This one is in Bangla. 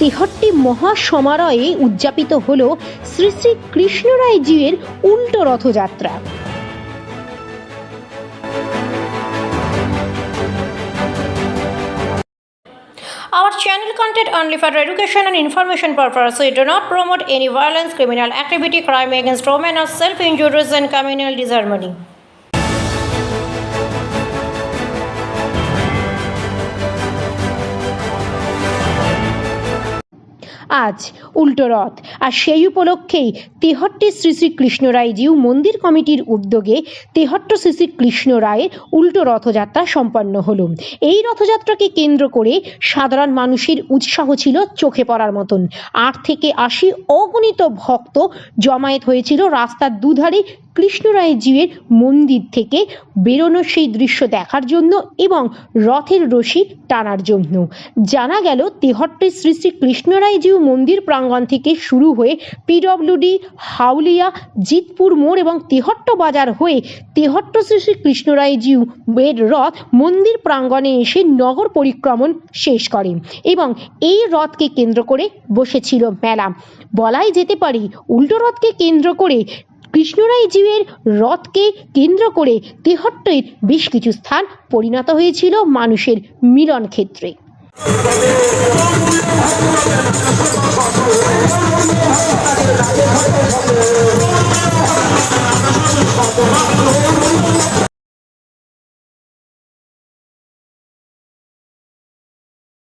তেহট্টি মহাসমারোহে উদযাপিত হল শ্রী শ্রী কৃষ্ণরায়জির উল্টো Rathyatra Our channel content only for education and information purpose. We do not promote any violence, criminal activity, crime against women, or self-injuries and communal disharmony. আজ উল্টো রথ। আর সেই উপলক্ষেই তেহট্টি শ্রী শ্রী কৃষ্ণরায়জিউ মন্দির কমিটির উদ্যোগে তেহট্ট শ্রী শ্রী কৃষ্ণ রায়ের উল্টো রথযাত্রা সম্পন্ন হল। এই রথযাত্রাকে কেন্দ্র করে সাধারণ মানুষের উৎসাহ ছিল চোখে পড়ার মতন। আট থেকে আশি অগণিত ভক্ত জমায়েত হয়েছিল রাস্তার দুধারে কৃষ্ণরায়জিউয়ের মন্দির থেকে বেরোনো সেই দৃশ্য দেখার জন্য এবং রথের রশি টানার জন্য। জানা গেল তেহট্টের শ্রী শ্রী কৃষ্ণরায়জিউ মন্দির প্রাঙ্গণ থেকে শুরু হয়ে পিডব্লিউডি হাউলিয়া, জিতপুর মোড় এবং তেহট্ট বাজার হয়ে তেহট্ট শ্রী শ্রী কৃষ্ণরায়জিউ এর রথ মন্দির প্রাঙ্গণে এসে নগর পরিক্রমণ শেষ করে এবং এই রথকে কেন্দ্র করে বসেছিল মেলা। বলাই যেতে পারে, উল্টো রথকে কেন্দ্র করে কৃষ্ণরাই জীবের রথকে কেন্দ্র করে তেহট্টের বেশ কিছু স্থান পরিণত হয়েছিল মানুষের মিলন ক্ষেত্রে Oh, my God.